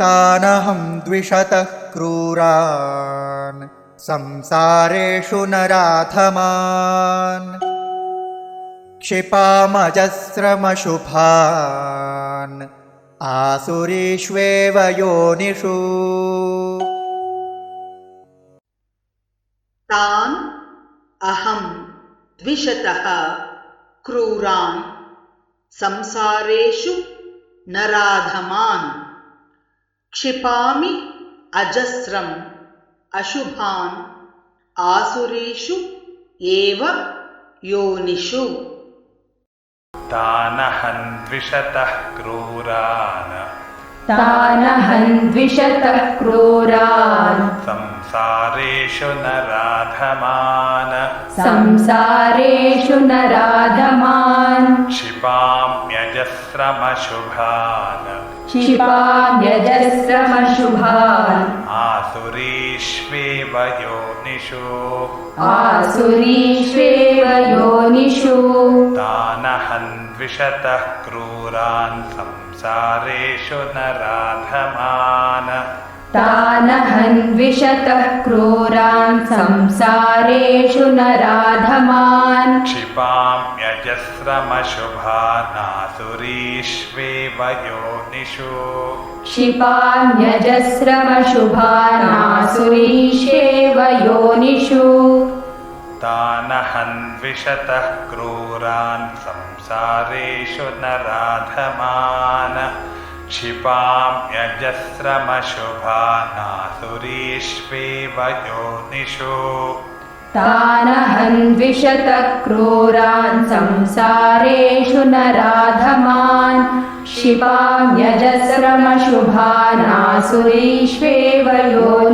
तानहं द्विषतः क्रूरान् संसारेषु नराधमान् क्षिपामजस्रमशुभान् आसुरीष्वेव योनिषु। तान् अहं द्विषतः क्रूरान् संसारेषु नराधमान् क्षिपामि अजस्रम् अशुभान् आसुरीषु एव योनिषु तानहं द्विषतः क्रूरान् तानहं द्विषतः क्रूरान् संसारेषु नराधमान् संसारेषु नराधमान् क्षिपाम्यजस्रमशुभान् क्षिपाम्यजस्रमशुभान् आसुरीष्वेव योनिषु आसुरीष्वेव योनिषु तानहं द्विषतः क्रूरान् संसारेषु नराधमान्। द्विषतः क्रूरान् संसारेषु नराधमान् क्षिपाम्यजस्रमशुभानासुरीष्वेव योनिषु क्षिपान्यजस्रमशुभानासुरीष्वेव योनिषु तानहं द्विषतः क्रूरान् संसारेषु नराधमान्। क्षिपाम्यजस्रमशुभानासुरीष्वेव योनिषु तानहं द्विषतः क्रूरान् संसारेषु नराधमान् क्षिपाम्यजस्रमशुभानासुरीष्वेव योनिषु